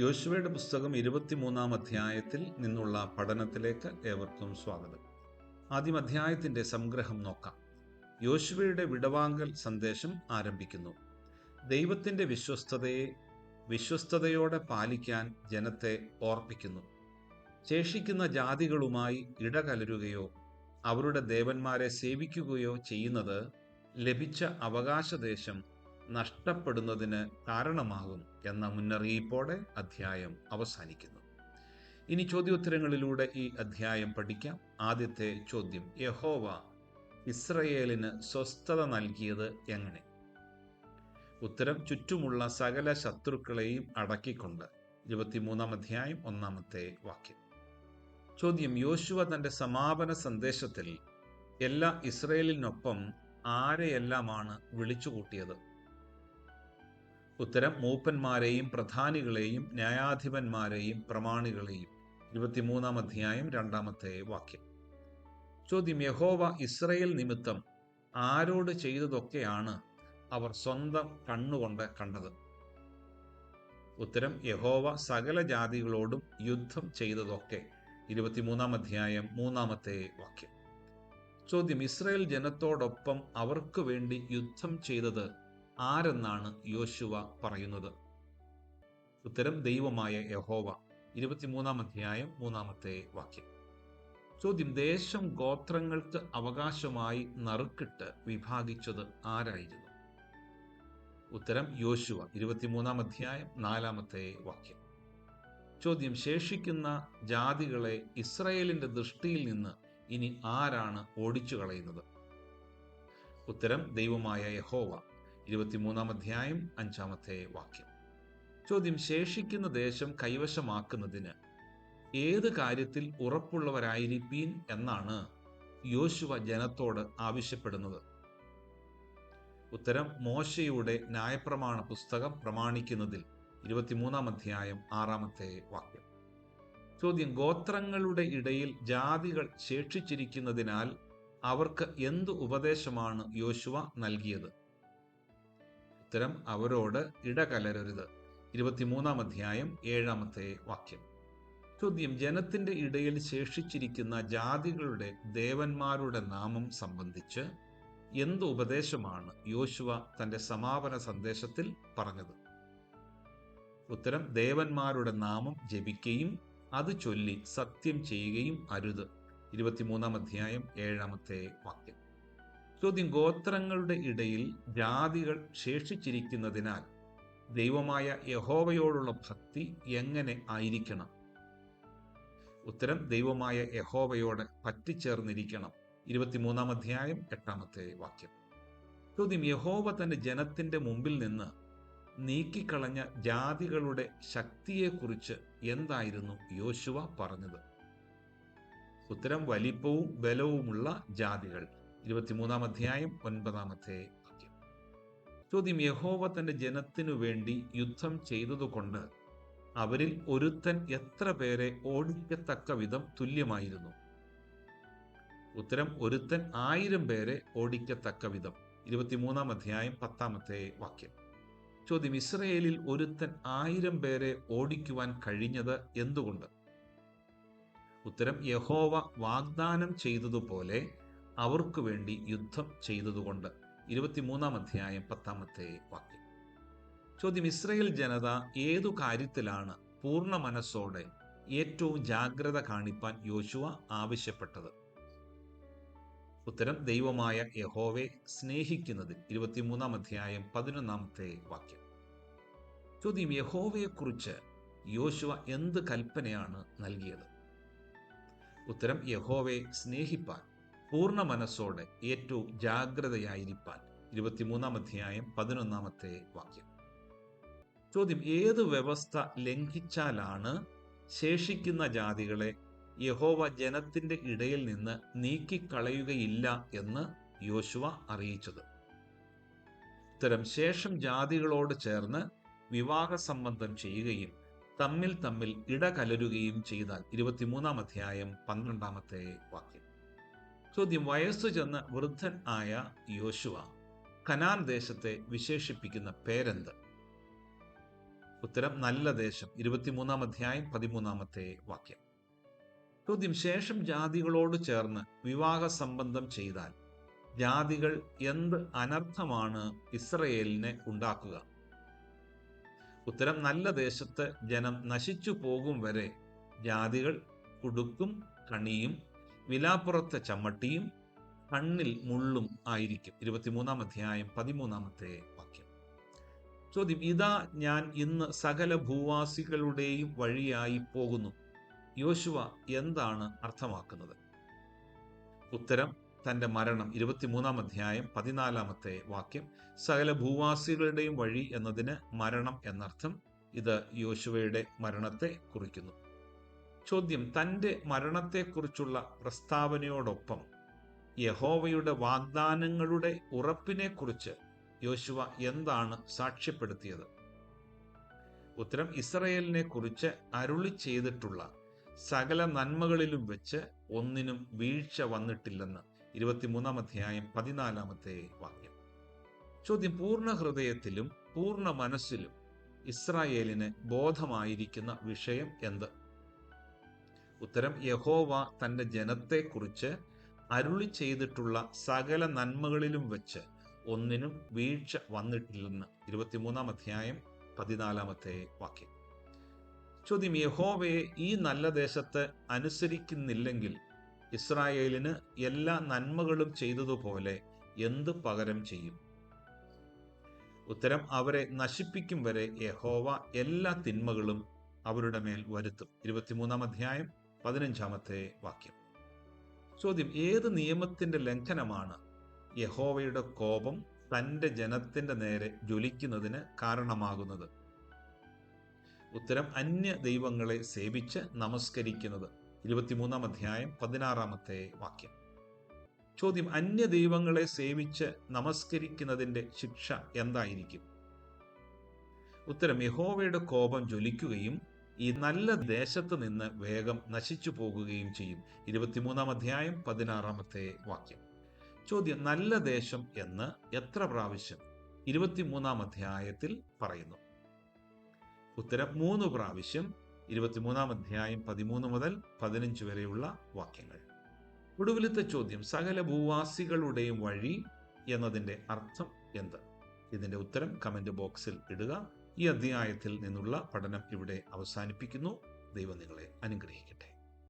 യോശുവയുടെ പുസ്തകം ഇരുപത്തിമൂന്നാം അധ്യായത്തിൽ നിന്നുള്ള പഠനത്തിലേക്ക് ഏവർക്കും സ്വാഗതം. ആദ്യം അധ്യായത്തിന്റെ സംഗ്രഹം നോക്കാം. യോശുവയുടെ വിടവാങ്കൽ സന്ദേശം ആരംഭിക്കുന്നു. ദൈവത്തിന്റെ വിശ്വസ്തതയെ വിശ്വസ്തതയോടെ പാലിക്കാൻ ജനത്തെ ഓർപ്പിക്കുന്നു. ശേഷിക്കുന്ന ജാതികളുമായി ഇടകലരുകയോ അവരുടെ ദേവന്മാരെ സേവിക്കുകയോ ചെയ്യുന്നത് ലഭിച്ച അവകാശദേശം നഷ്ടപ്പെടുന്നതിന് കാരണമാകും എന്ന മുന്നറിയിപ്പോടെ അധ്യായം അവസാനിക്കുന്നു. ഇനി ചോദ്യോത്തരങ്ങളിലൂടെ ഈ അധ്യായം പഠിക്കാം. ആദ്യത്തെ ചോദ്യം യഹോവ ഇസ്രയേലിന് സ്വസ്ഥത നൽകിയത് എങ്ങനെ? ഉത്തരം ചുറ്റുമുള്ള സകല ശത്രുക്കളെയും അടക്കിക്കൊണ്ട്. ഇരുപത്തിമൂന്നാം അധ്യായം ഒന്നാമത്തെ വാക്യം. ചോദ്യം യോശുവ തന്റെ സമാപന സന്ദേശത്തിൽ എല്ലാ ഇസ്രയേലിനൊപ്പം ആരെയെല്ലാമാണ് വിളിച്ചുകൂട്ടിയത്? ഉത്തരം മൂപ്പന്മാരെയും പ്രധാനികളെയും ന്യായാധിപന്മാരെയും പ്രമാണികളെയും. ഇരുപത്തിമൂന്നാം അധ്യായം രണ്ടാമത്തെ വാക്യം. ചോദ്യം യഹോവ ഇസ്രയേൽ നിമിത്തം ആരോട് ചെയ്തതൊക്കെയാണ് അവർ സ്വന്തം കണ്ണുകൊണ്ട് കണ്ടത്? ഉത്തരം യഹോവ സകല ജാതികളോടും യുദ്ധം ചെയ്തതൊക്കെ. ഇരുപത്തിമൂന്നാം അധ്യായം മൂന്നാമത്തെ വാക്യം. ചോദ്യം ഇസ്രയേൽ ജനത്തോടൊപ്പം അവർക്ക് വേണ്ടി യുദ്ധം ചെയ്തത് ആരെന്നാണ് യോശുവ പറയുന്നത്? ഉത്തരം ദൈവമായ യഹോവ. ഇരുപത്തിമൂന്നാം അധ്യായം മൂന്നാമത്തെ വാക്യം. ചോദ്യം ദേശം ഗോത്രങ്ങൾക്ക് അവകാശമായി നറുക്കിട്ട് വിഭാഗിച്ചത് ആരായിരുന്നു? ഉത്തരം യോശുവ. ഇരുപത്തിമൂന്നാം അധ്യായം നാലാമത്തെ വാക്യം. ചോദ്യം ശേഷിക്കുന്ന ജാതികളെ ഇസ്രയേലിന്റെ ദൃഷ്ടിയിൽ നിന്ന് ഇനി ആരാണ് ഓടിച്ചു കളയുന്നത് ഉത്തരം ദൈവമായ യഹോവ. ഇരുപത്തിമൂന്നാം അധ്യായം അഞ്ചാമത്തെ വാക്യം. ചോദ്യം ശേഷിക്കുന്ന ദേശം കൈവശമാക്കുന്നതിന് ഏത് കാര്യത്തിൽ ഉറപ്പുള്ളവരായിരിക്കീൻ എന്നാണ് യോശുവ ജനത്തോട് ആവശ്യപ്പെടുന്നത്? ഉത്തരം മോശയുടെ ന്യായപ്രമാണ പുസ്തകം പ്രമാണിക്കുന്നതിൽ ഇരുപത്തിമൂന്നാം അധ്യായം ആറാമത്തെ വാക്യം. ചോദ്യം ഗോത്രങ്ങളുടെ ഇടയിൽ ജാതികൾ ശേഷിച്ചിരിക്കുന്നതിനാൽ അവർക്ക് എന്ത് ഉപദേശമാണ് യോശുവ നൽകിയത്? ഉത്തരം അവരോട് ഇടകലരരുത്. ഇരുപത്തിമൂന്നാം അധ്യായം ഏഴാമത്തെ വാക്യം. ചോദ്യം ജനത്തിന്റെ ഇടയിൽ ശേഷിച്ചിരിക്കുന്ന ജാതികളുടെ ദേവന്മാരുടെ നാമം സംബന്ധിച്ച് എന്ത് ഉപദേശമാണ് യോശുവ തന്റെ സമാപന സന്ദേശത്തിൽ പറഞ്ഞത്? ഉത്തരം ദേവന്മാരുടെ നാമം ജപിക്കുകയും അത് ചൊല്ലി സത്യം ചെയ്യുകയും അരുത്. ഇരുപത്തിമൂന്നാം അധ്യായം ഏഴാമത്തെ വാക്യം. ചോദ്യം ഗോത്രങ്ങളുടെ ഇടയിൽ ജാതികൾ ശേഷിച്ചിരിക്കുന്നതിനാൽ ദൈവമായ യഹോവയോടുള്ള ഭക്തി എങ്ങനെ ആയിരിക്കണം? ഉത്തരം ദൈവമായ യഹോവയോട് പറ്റിച്ചേർന്നിരിക്കണം. ഇരുപത്തിമൂന്നാം അധ്യായം എട്ടാമത്തെ വാക്യം. ചോദ്യം യഹോവ തന്റെ ജനത്തിന്റെ മുമ്പിൽ നിന്ന് നീക്കിക്കളഞ്ഞ ജാതികളുടെ ശക്തിയെക്കുറിച്ച് എന്തായിരുന്നു യോശുവ പറഞ്ഞത്? ഉത്തരം വലിപ്പവും ബലവുമുള്ള ജാതികൾ. ഇരുപത്തിമൂന്നാം അധ്യായം ഒൻപതാമത്തെ വാക്യം. ചോദ്യം യഹോവ തന്റെ ജനത്തിനു വേണ്ടി യുദ്ധം ചെയ്തതുകൊണ്ട് അവരിൽ ഒരുത്തൻ എത്ര പേരെ ഓടിക്കത്തക്ക വിധം തുല്യമായിരുന്നു? ഉത്തരം ഒരുത്തൻ ആയിരം പേരെ ഓടിക്കത്തക്ക വിധം. ഇരുപത്തിമൂന്നാം അധ്യായം പത്താമത്തെ വാക്യം. ചോദ്യം ഇസ്രയേലിൽ ഒരുത്തൻ ആയിരം പേരെ ഓടിക്കുവാൻ കഴിഞ്ഞത് എന്തുകൊണ്ട്? ഉത്തരം യഹോവ വാഗ്ദാനം ചെയ്തതുപോലെ അവർക്ക് വേണ്ടി യുദ്ധം ചെയ്തതുകൊണ്ട് ഇരുപത്തിമൂന്നാം അധ്യായം പത്താമത്തെ വാക്യം. ചോദ്യം ഇസ്രയേൽ ജനത ഏതു കാര്യത്തിലാണ് പൂർണ മനസ്സോടെ ഏറ്റവും ജാഗ്രത കാണിപ്പാൻ യോശുവ ആവശ്യപ്പെട്ടത്? ഉത്തരം ദൈവമായ യഹോവെ സ്നേഹിക്കുന്നതിൽ. ഇരുപത്തിമൂന്നാം അധ്യായം പതിനൊന്നാമത്തെ വാക്യം. ചോദ്യം യഹോവയെക്കുറിച്ച് യോശുവ എന്ത് കൽപ്പനയാണ് നൽകിയത്? ഉത്തരം യഹോവയെ സ്നേഹിപ്പാൻ. പൂർണ മനസ്സോടെ ഏറ്റവും ജാഗ്രതയായിരിക്കാൻ ഇരുപത്തിമൂന്നാം അധ്യായം പതിനൊന്നാമത്തെ വാക്യം. ചോദ്യം ഏത് വ്യവസ്ഥ ലംഘിച്ചാലാണ് ശേഷിക്കുന്ന ജാതികളെ യഹോവ ജനത്തിന്റെ ഇടയിൽ നിന്ന് നീക്കിക്കളയുകയില്ല എന്ന് യോശുവ അറിയിച്ചത്? ഉത്തരം ശേഷം ജാതികളോട് ചേർന്ന് വിവാഹ സംബന്ധം ചെയ്യുകയും തമ്മിൽ തമ്മിൽ ഇടകലരുകയും ചെയ്താൽ ഇരുപത്തിമൂന്നാം അധ്യായം പന്ത്രണ്ടാമത്തെ വാക്യം. ചോദ്യം വയസ്സു ചെന്ന വൃദ്ധൻ ആയ യോശുവ കനാൻ ദേശത്തെ വിശേഷിപ്പിക്കുന്ന പേരെന്ത്? ഉത്തരം നല്ല ദേശം. ഇരുപത്തിമൂന്നാം അധ്യായം പതിമൂന്നാമത്തെ വാക്യം. ചോദ്യം ശേഷം ജാതികളോട് ചേർന്ന് വിവാഹ സംബന്ധം ചെയ്താൽ ജാതികൾ എന്ത് അനർത്ഥമാണ് ഇസ്രയേലിനെ ഉണ്ടാക്കുക? ഉത്തരം നല്ല ദേശത്ത് ജനം നശിച്ചു പോകും വരെ ജാതികൾ കുടുക്കും കണിയും വിലാപ്പുറത്തെ ചമ്മട്ടിയും കണ്ണിൽ മുള്ളും ആയിരിക്കും. ഇരുപത്തിമൂന്നാം അധ്യായം പതിമൂന്നാമത്തെ വാക്യം. ചോദ്യം ഇതാ ഞാൻ ഇന്ന് സകല ഭൂവാസികളുടെയും വഴിയായി പോകുന്നു. യോശുവ എന്താണ് അർത്ഥമാക്കുന്നത്? ഉത്തരം തന്റെ മരണം. ഇരുപത്തിമൂന്നാം അധ്യായം പതിനാലാമത്തെ വാക്യം. സകല ഭൂവാസികളുടെയും വഴി എന്നതിന് മരണം എന്നർത്ഥം ഇത് യോശുവയുടെ മരണത്തെ കുറിക്കുന്നു. ചോദ്യം തന്റെ മരണത്തെക്കുറിച്ചുള്ള പ്രസ്താവനയോടൊപ്പം യഹോവയുടെ വാഗ്ദാനങ്ങളുടെ ഉറപ്പിനെക്കുറിച്ച് യോശുവ എന്താണ് സാക്ഷ്യപ്പെടുത്തിയത്? ഉത്തരം ഇസ്രയേലിനെ കുറിച്ച് അരുളി ചെയ്തിട്ടുള്ള സകല നന്മകളിലും വെച്ച് ഒന്നിനും വീഴ്ച വന്നിട്ടില്ലെന്ന് ഇരുപത്തിമൂന്നാം അധ്യായം പതിനാലാമത്തെ വാക്യം. ചോദ്യം പൂർണ ഹൃദയത്തിലും പൂർണ മനസ്സിലും ഇസ്രായേലിന് ബോധമായിരിക്കുന്ന വിഷയം എന്ത്? ഉത്തരം യഹോവ തന്റെ ജനത്തെക്കുറിച്ച് അരുളി ചെയ്തിട്ടുള്ള സകല നന്മകളിലും വെച്ച് ഒന്നിനും വീഴ്ച വന്നിട്ടില്ലെന്ന്. ഇരുപത്തിമൂന്നാം അധ്യായം പതിനാലാമത്തെ വാക്യം. ചോദ്യം യഹോവയെ ഈ നല്ല ദേശത്ത് അനുസരിക്കുന്നില്ലെങ്കിൽ ഇസ്രായേലിന് എല്ലാ നന്മകളും ചെയ്തതുപോലെ എന്ത് പകരം ചെയ്യും? ഉത്തരം അവരെ നശിപ്പിക്കും വരെ യഹോവ എല്ലാ തിന്മകളും അവരുടെ മേൽ വരുത്തും. ഇരുപത്തിമൂന്നാം അധ്യായം പതിനഞ്ചാമത്തെ വാക്യം. ചോദ്യം ഏത് നിയമത്തിന്റെ ലംഘനമാണ് യഹോവയുടെ കോപം തന്റെ ജനത്തിന്റെ നേരെ ജ്വലിക്കുന്നതിന് കാരണമാകുന്നത്? ഉത്തരം അന്യ ദൈവങ്ങളെ സേവിച്ച് നമസ്കരിക്കുന്നത്. ഇരുപത്തിമൂന്നാം അധ്യായം പതിനാറാമത്തെ വാക്യം. ചോദ്യം അന്യ ദൈവങ്ങളെ സേവിച്ച് നമസ്കരിക്കുന്നതിന്റെ ശിക്ഷ എന്തായിരിക്കും? ഉത്തരം യഹോവയുടെ കോപം ജ്വലിക്കുകയും ഈ നല്ല ദേശത്ത് നിന്ന് വേഗം നശിച്ചു പോകുകയും ചെയ്യും. ഇരുപത്തിമൂന്നാം അധ്യായം പതിനാറാമത്തെ വാക്യം. ചോദ്യം നല്ല ദേശം എന്ന് എത്ര പ്രാവശ്യം? ഇരുപത്തിമൂന്നാം അധ്യായത്തിൽ പറയുന്നു. ഉത്തരം മൂന്ന് പ്രാവശ്യം. ഇരുപത്തിമൂന്നാം അധ്യായം പതിമൂന്ന് മുതൽ പതിനഞ്ച് വരെയുള്ള വാക്യങ്ങൾ. ഒടുവിലത്തെ ചോദ്യം സകല ഭൂവാസികളുടെയും വഴി എന്നതിന്റെ അർത്ഥം എന്ത്? ഇതിന്റെ ഉത്തരം കമന്റ് ബോക്സിൽ ഇടുക. ഈ അധ്യായത്തിൽ നിന്നുള്ള പഠനം ഇവിടെ അവസാനിപ്പിക്കുന്നു. ദൈവം നിങ്ങളെ അനുഗ്രഹിക്കട്ടെ.